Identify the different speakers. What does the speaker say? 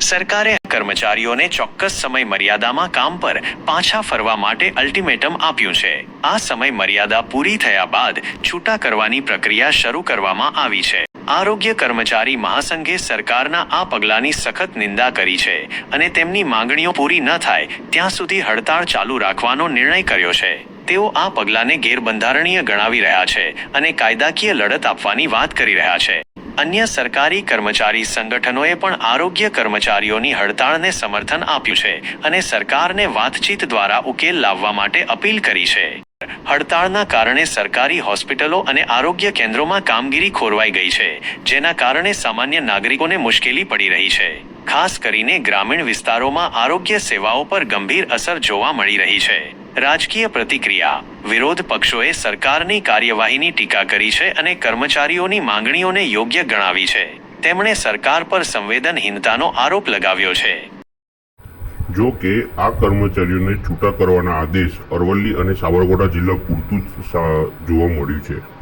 Speaker 1: સરકારે કર્મચારીઓને ચોક્કસ સમય મર્યાદામાં કામ પર પાછા ફરવા માટે અલ્ટિમેટમ આપ્યું છે. આ સમય મર્યાદા પૂરી થયા બાદ છૂટા કરવાની પ્રક્રિયા શરૂ કરવામાં આવી છે. આરોગ્ય કર્મચારી મહાસંઘે સરકારના આ પગલાંની સખત નિંદા કરી છે અને તેમની માંગણીઓ પૂરી ન થાય ત્યાં સુધી હડતાળ ચાલુ રાખવાનો નિર્ણય કર્યો છે. તેઓ આ પગલાંને ગેરબંધારણીય ગણાવી રહ્યા છે અને કાયદાકીય લડત આપવાની વાત કરી રહ્યા છે. અન્ય સરકારી કર્મચારી સંગઠનોએ પણ આરોગ્ય કર્મચારીઓની હડતાળને સમર્થન આપ્યું છે અને સરકારને વાતચીત દ્વારા ઉકેલ લાવવા માટે અપીલ કરી છે. હડતાળના કારણે સરકારી હોસ્પિટલો અને આરોગ્ય કેન્દ્રોમાં કામગીરી ખોરવાઈ ગઈ છે, જેના કારણે સામાન્ય નાગરિકોને મુશ્કેલી પડી રહી છે. ખાસ કરીને ગ્રામીણ વિસ્તારોમાં આરોગ્ય સેવાઓ પર ગંભીર અસર જોવા મળી રહી છે. રાજકીય પ્રતિક્રિયા. વિરોધ પક્ષોએ સરકારની કાર્યવાહીની ટીકા કરી છે અને કર્મચારીઓની માંગણીઓને યોગ્ય ગણાવી છે. તેમણે સરકાર પર સંવેદનહીનતાનો આરોપ લગાવ્યો છે.
Speaker 2: જો કે, આ કર્મચારીઓને છૂટા કરવાના આદેશ અરવલ્લી અને સાબરકાંઠા જિલ્લા પૂરતું જ જોવા મળ્યું છે.